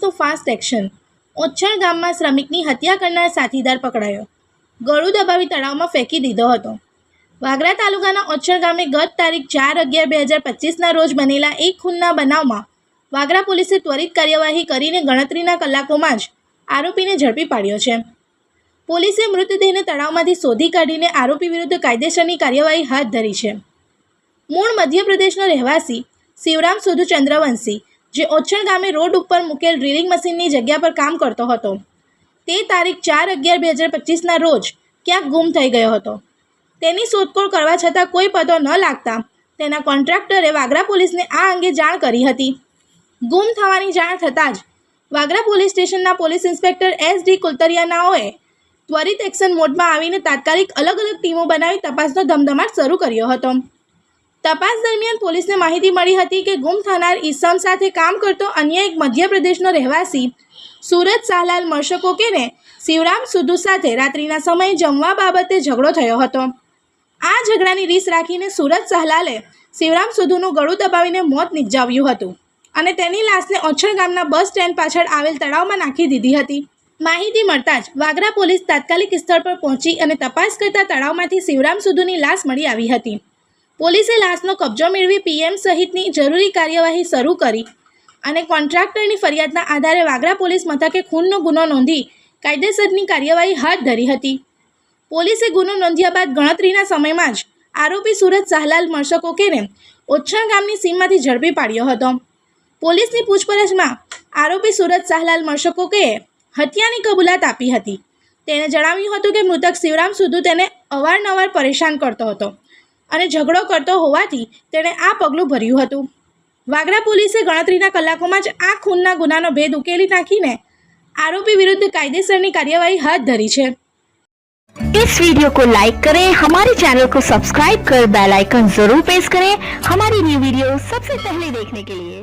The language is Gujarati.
તો ફાસ્ટ એક્શન. ઓચ્છણ ગામમાં શ્રમિકની હત્યા કરનાર સાથીદાર પકડાયો. ગળું દબાવી તળાવમાં ફેંકી દીધો હતો. વાગરા તાલુકાના ઓચ્છણ ગામે ગત તારીખ ચાર અગિયાર બે હજાર પચીસના રોજ બનેલા એક ખૂનના બનાવમાં વાગરા પોલીસે ત્વરિત કાર્યવાહી કરીને ગણતરીના કલાકોમાં જ આરોપીને ઝડપી પાડ્યો છે. પોલીસે મૃતદેહને તળાવમાંથી શોધી કાઢીને આરોપી વિરુદ્ધ કાયદેસરની કાર્યવાહી હાથ ધરી છે. મૂળ મધ્યપ્રદેશનો રહેવાસી શિવરામ સુધુ ચંદ્રવંશી જે ઓછણ ગામે રોડ ઉપર મૂકેલ ડ્રિલિંગ મશીનની જગ્યા પર કામ કરતો હતો. તે તારીખ ચાર અગિયાર બે હજાર પચીસના રોજ ક્યાંક ગુમ થઈ ગયો હતો. તેની શોધખોળ કરવા છતાં કોઈ પતો ન લાગતા તેના કોન્ટ્રાક્ટરે વાગરા પોલીસને આ અંગે જાણ કરી હતી. ગુમ થવાની જાણ થતાં જ વાગરા પોલીસ સ્ટેશનના પોલીસ ઇન્સ્પેક્ટર એસ ડી કુલતરિયાનાઓએ ત્વરિત એક્શન મોડમાં આવીને તાત્કાલિક અલગ અલગ ટીમો બનાવી તપાસનો ધમધમાટ શરૂ કર્યો હતો. તપાસ દરમિયાન પોલીસને માહિતી મળી હતી કે ગુમ થનાર ઈસમ સાથે કામ કરતો અન્ય એક મધ્યપ્રદેશનો રહેવાસી સુરત શાહલાલ મર્શકોકેને શિવરામ સુધુ સાથે રાત્રિના સમયે જમવા બાબતે ઝઘડો થયો હતો. આ ઝઘડાની રીસ રાખીને સુરત શાહલાલે શિવરામ સુધુનું ગળું દબાવીને મોત નિપજાવ્યું હતું અને તેની લાશને ઓછળ ગામના બસ સ્ટેન્ડ પાછળ આવેલ તળાવમાં નાખી દીધી હતી. માહિતી મળતા જ વાગરા પોલીસ તાત્કાલિક સ્થળ પર પહોંચી અને તપાસ કરતા તળાવમાંથી શિવરામ સુધુની લાશ મળી આવી હતી. પોલીસે લાશનો કબજો મેળવી પીએમ સહિતની જરૂરી કાર્યવાહી શરૂ કરી અને કોન્ટ્રાક્ટરની ફરિયાદના આધારે વાગરા પોલીસ મથકે ખૂનનો ગુનો નોંધી કાયદેસરની કાર્યવાહી હાથ ધરી હતી. પોલીસે ગુનો નોંધ્યા બાદ ગણતરીના સમયમાં જ આરોપી સુરત શાહલાલ મર્શકોકેને ઓછણ ગામની સીમમાંથી ઝડપી પાડ્યો હતો. પોલીસની પૂછપરછમાં આરોપી સુરત શાહલાલ મર્શકોકેએ હત્યાની કબૂલાત આપી હતી. તેણે જણાવ્યું હતું કે મૃતક શિવરામ સુધુ તેને અવારનવાર પરેશાન કરતો હતો. અને ઝઘડો કરતો હોવાથી તેણે આ પગલું ભર્યું હતું વાગરા પોલીસે ગણતરીના કલાકોમાં જ આ ખૂનના ગુનાનો ભેદ ઉકેલી નાખીને આરોપી વિરુદ્ધ કાયદેસરની કાર્યવાહી હાથ ધરી છે इस वीडियो को लाइक करें हमारे चैनल को सब्सक्राइब कर बेल आइकन जरूर प्रेस करें हमारी न्यू वीडियो सबसे पहले देखने के लिए